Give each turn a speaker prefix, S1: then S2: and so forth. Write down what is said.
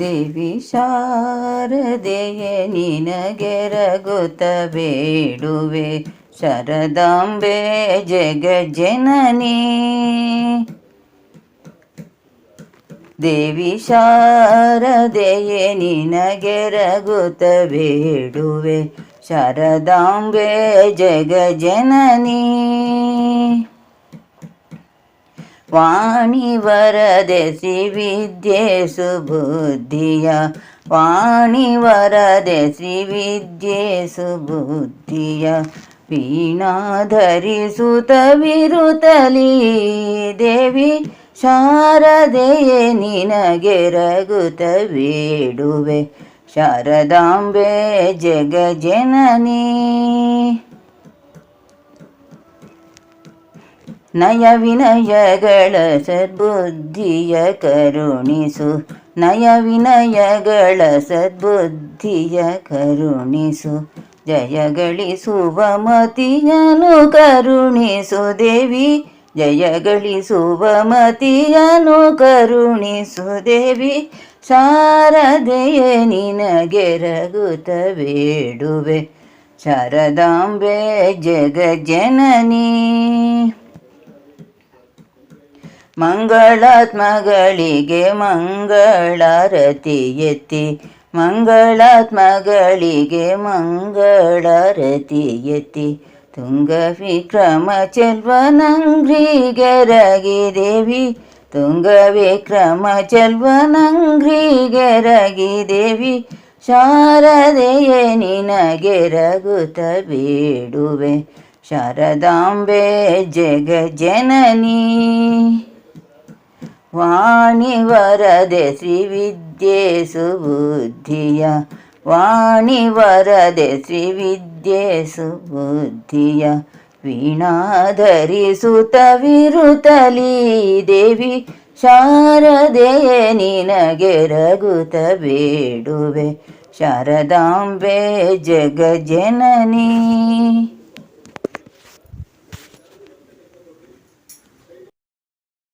S1: ದೇವಿ ಶಾರದೆಯೇ ನಿನಗೆರಗುತ್ತ ಬೇಡುವೆ. ಶರದಾಂಬೆ ಜಗಜ್ಜನನಿ ದೇವಿ ಶಾರದೆಯೇ ನಿನಗೆರಗುತ್ತ ಬೇಡುವೆ. ಶರದಾಂಬೆ ಜಗಜನನಿ ವಾಣಿ ವರದೆ ವಿದ್ಯೆ ಸುಬುದ್ಧಿಯ. ವಾಣಿ ವರದೆ ವಿದ್ಯೆ ಸುಬುದ್ಧಿಯ. ವೀಣಾಧರಿಸುತ ವಿರುತಲಿ ದೇವಿ, ಶಾರದೆಯೇ ನಿನಗೆ ರಘುತ ಬೇಡುವೆ. ಶಾರದಾಂಬೆ ಜಗಜನನಿ ನಯ ವಿನಯಗಳ ಸದ್ಬುದ್ಧಿಯ ಕರುಣಿಸು. ನಯ ವಿನಯಗಳ ಸದ್ಬುದ್ಧಿಯ ಕರುಣಿಸು. ಜಯ ಗಳಿಸುವ ಮತಿಯನು ಕರುಣಿಸು ದೇವಿ. ಜಯ ಗಳಿಸುವ ಮತಿಯನು ಕರುಣಿಸು ದೇವಿ. ಶಾರದೆಯ ನಿನಗೆ ರಘುತ ಬೇಡುವೆ ಶಾರದಾಂಬೆ ಜಗಜನನಿ. ಮಂಗಳಾತ್ಮಗಳಿಗೆ ಮಂಗಳಾರತಿ ಎತ್ತಿ ಮಂಗಳಾತ್ಮಗಳಿಗೆ ಮಂಗಳಾರತಿ ಎತ್ತಿ ತುಂಗ ವಿಕ್ರಮ ಚೆಲ್ವನಂಗ್ರಿಗೆರಗಿ ದೇವಿ ತುಂಗ ವಿಕ್ರಮ ಚೆಲ್ವನಂಗ್ರಿಗೆರಗಿ ದೇವಿ, ಶಾರದೆಯೇ ನಿನಗೆ ರಘುತ ಬೇಡುವೆ, ಶಾರದಾಂಬೆ ಜಗಜನನಿ. ವಾಣಿ ವರದೆ ಶ್ರೀವಿದ್ಯೆ ಸುಬುದ್ಧಿಯ ವಾಣಿ ವರದೆ ಶ್ರೀವಿದ್ಯೆ ಸುಬುದ್ಧಿಯ ವೀಣಾಧರಿಸುತ ವಿರುತಲಿ ದೇವಿ ಶಾರದೆಯೇ ನಿನಗೆ ರಘುತ ಬೇಡುವೆ. ಶಾರದಾಂಬೆ ಜಗಜನನಿ.